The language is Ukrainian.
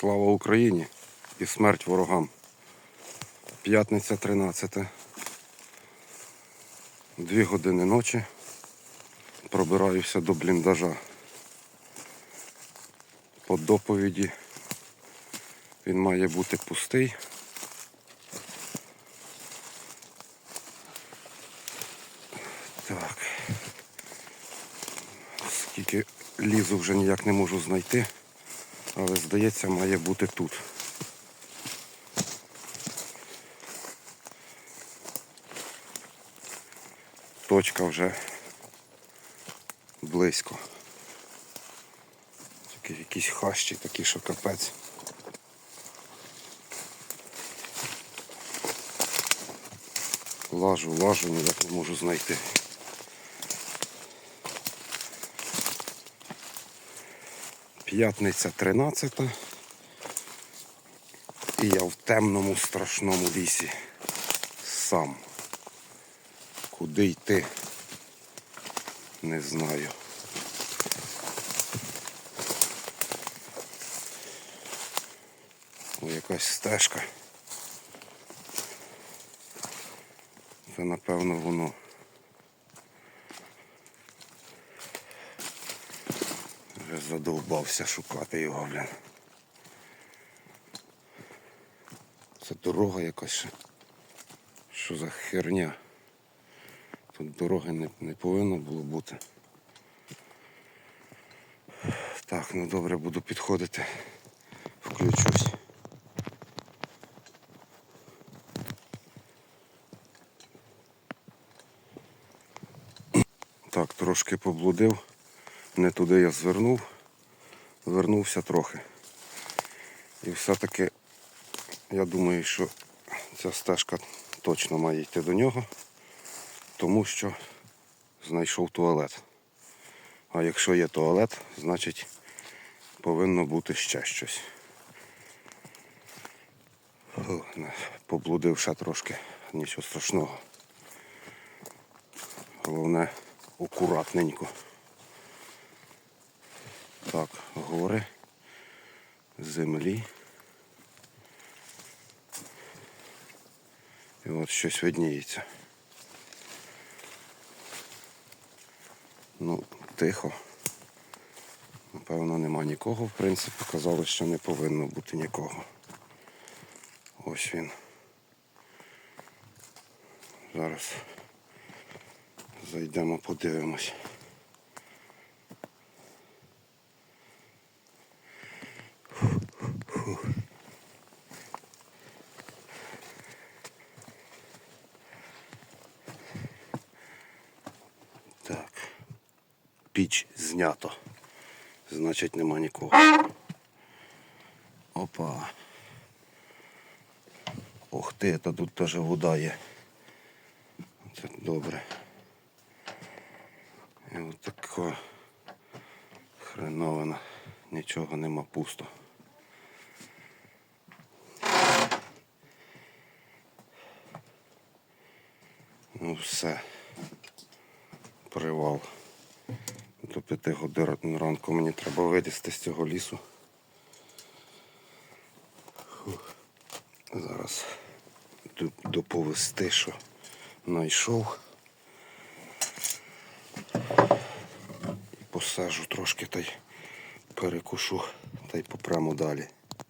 Слава Україні і смерть ворогам. П'ятниця 13. Дві години ночі. Пробираюся до бліндажа. По доповіді він має бути пустий. Так. Скільки лізу вже ніяк не можу знайти, але здається, має бути тут. Точка вже близько. Тільки якісь хащі такі, що капець. Лажу, лажу, ніяк не можу знайти. П'ятниця 13. І я в темному страшному лісі. Сам. Куди йти? Не знаю. О, якась стежка. Це напевно воно. Вже задовбався шукати його, блін. Це дорога якась. Що за херня? Тут дороги не, не повинно було бути. Так, ну добре, буду підходити. Включусь. Так, трошки поблудив. Не туди я звернув. Вернувся трохи. І все-таки я думаю, що ця стежка точно має йти до нього, тому що знайшов туалет. А якщо є туалет, значить повинно бути ще щось. Поблудив ще трошки, нічого страшного. Головне акуратненько. Так, гори, землі. І от щось видніється. Ну, тихо. Напевно, нема нікого, в принципі, казали, що не повинно бути нікого. Ось він. Зараз зайдемо, подивимось. Так. Піч знято. Значить нема нікого. Опа. Ох ти, та тут теж вода є. Це добре. І от така хреновина. Нічого нема пусто. Ну все. Привал. До п'яти годин ранку мені треба вилізти з цього лісу. Зараз доповести, що знайшов. І посажу трошки та й перекушу та й попрямо далі.